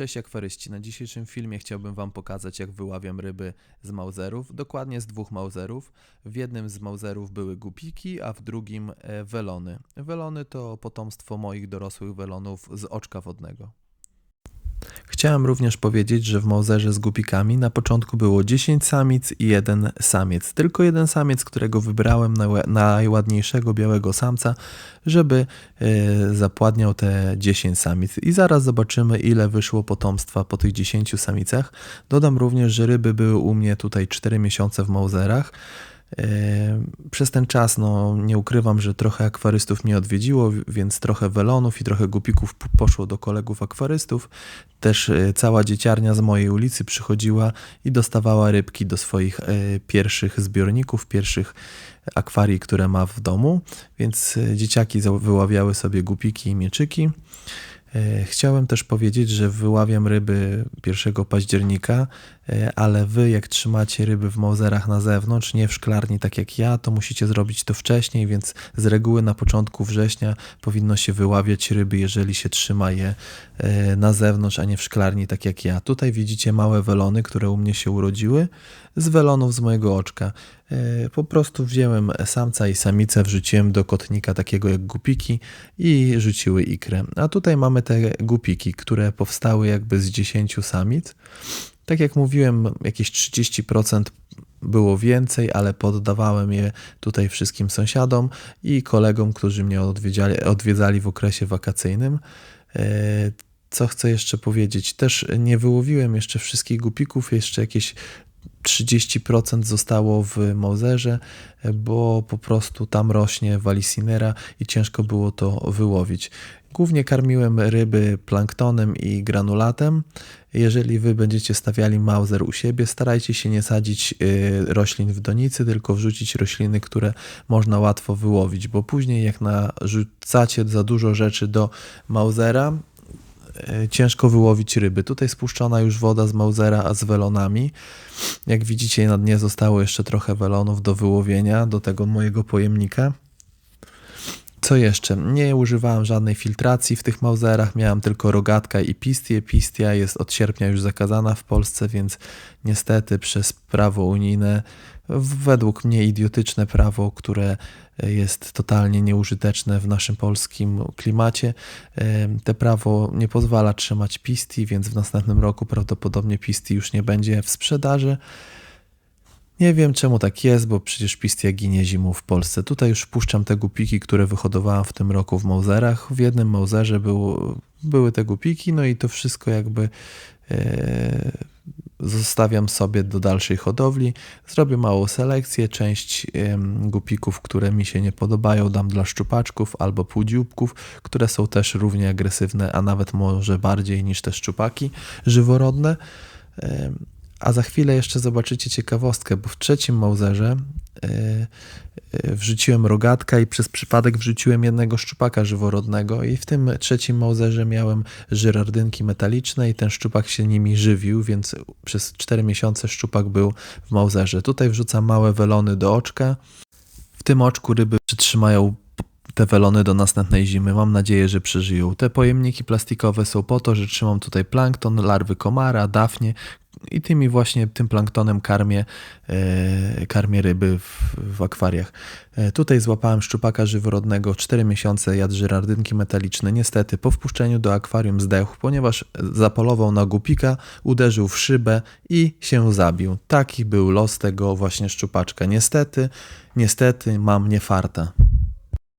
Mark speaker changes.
Speaker 1: Cześć akwaryści, na dzisiejszym filmie chciałbym Wam pokazać jak wyławiam ryby z mauzerów, dokładnie z dwóch mauzerów. W jednym z mauzerów były gupiki, a w drugim e, welony. Welony to potomstwo moich dorosłych welonów z oczka wodnego. Chciałem również powiedzieć, że w Mauzerze z gupikami na początku było 10 samic i jeden samiec. Tylko jeden samiec, którego wybrałem na najładniejszego białego samca, żeby y, zapładniał te 10 samic. I zaraz zobaczymy, ile wyszło potomstwa po tych 10 samicach. Dodam również, że ryby były u mnie tutaj 4 miesiące w Mauzerach. Przez ten czas, no nie ukrywam, że trochę akwarystów mnie odwiedziło, więc trochę welonów i trochę gupików poszło do kolegów akwarystów. Też e, cała dzieciarnia z mojej ulicy przychodziła i dostawała rybki do swoich e, pierwszych zbiorników, pierwszych akwarii, które ma w domu, więc dzieciaki wyławiały sobie gupiki i mieczyki. E, chciałem też powiedzieć, że wyławiam ryby 1 października, e, ale wy jak trzymacie ryby w mauzerach na zewnątrz, nie w szklarni tak jak ja, to musicie zrobić to wcześniej, więc z reguły na początku września powinno się wyławiać ryby, jeżeli się trzyma je e, na zewnątrz, a nie w szklarni tak jak ja. Tutaj widzicie małe welony, które u mnie się urodziły z welonów z mojego oczka. Po prostu wziąłem samca i samicę, wrzuciłem do kotnika takiego jak gupiki i rzuciły ikrę. A tutaj mamy mamy te gupiki, które powstały jakby z 10 samic. Tak jak mówiłem, jakieś 30% było więcej, ale poddawałem je tutaj wszystkim sąsiadom i kolegom, którzy mnie odwiedzali, odwiedzali w okresie wakacyjnym. E, co chcę jeszcze powiedzieć? Też nie wyłowiłem jeszcze wszystkich gupików, jeszcze jakieś 30% zostało w Mozerze, bo po prostu tam rośnie walisinera i ciężko było to wyłowić. Głównie karmiłem ryby planktonem i granulatem. Jeżeli wy będziecie stawiali mauser u siebie, starajcie się nie sadzić y, roślin w donicy, tylko wrzucić rośliny, które można łatwo wyłowić, bo później jak narzucacie za dużo rzeczy do mausera, ciężko wyłowić ryby. Tutaj spuszczona już woda z mausera a z welonami. Jak widzicie na dnie zostało jeszcze trochę welonów do wyłowienia do tego mojego pojemnika. Co jeszcze? Nie używałem żadnej filtracji w tych Mauserach, miałem tylko rogatka i pistię. Pistia jest od sierpnia już zakazana w Polsce, więc niestety przez prawo unijne, według mnie idiotyczne prawo, które jest totalnie nieużyteczne w naszym polskim klimacie. Te prawo nie pozwala trzymać pistii, więc w następnym roku prawdopodobnie pistii już nie będzie w sprzedaży. Nie wiem czemu tak jest, bo przecież pistia ginie zimą w Polsce. Tutaj już wpuszczam te gupiki, które wyhodowałam w tym roku w Mauserach. W jednym Mauserze był, były te gupiki, no i to wszystko jakby e, zostawiam sobie do dalszej hodowli. Zrobię małą selekcję. Część gupików, które mi się nie podobają, dam dla szczupaczków albo półdzióbków, które są też równie agresywne, a nawet może bardziej niż te szczupaki żyworodne. A za chwilę jeszcze zobaczycie ciekawostkę, bo w trzecim Mauserze yy, wrzuciłem rogatka i przez przypadek wrzuciłem jednego szczupaka żyworodnego i w tym trzecim Mauserze miałem żyrardynki metaliczne i ten szczupak się nimi żywił, więc przez 4 miesiące szczupak był w Mauserze. Tutaj wrzucam małe welony do oczka. W tym oczku ryby przytrzymają te welony do następnej zimy. Mam nadzieję, że przeżyją. Te pojemniki plastikowe są po to, że trzymam tutaj plankton, larwy komara, dafnie, i tymi właśnie tym planktonem karmię, e, karmię ryby w, w akwariach. E, tutaj złapałem szczupaka żyworodnego, 4 miesiące jadł żyrardynki metaliczne. Niestety po wpuszczeniu do akwarium zdechł, ponieważ zapolował na gupika, uderzył w szybę i się zabił. Taki był los tego właśnie szczupaczka. Niestety, niestety mam niefarta.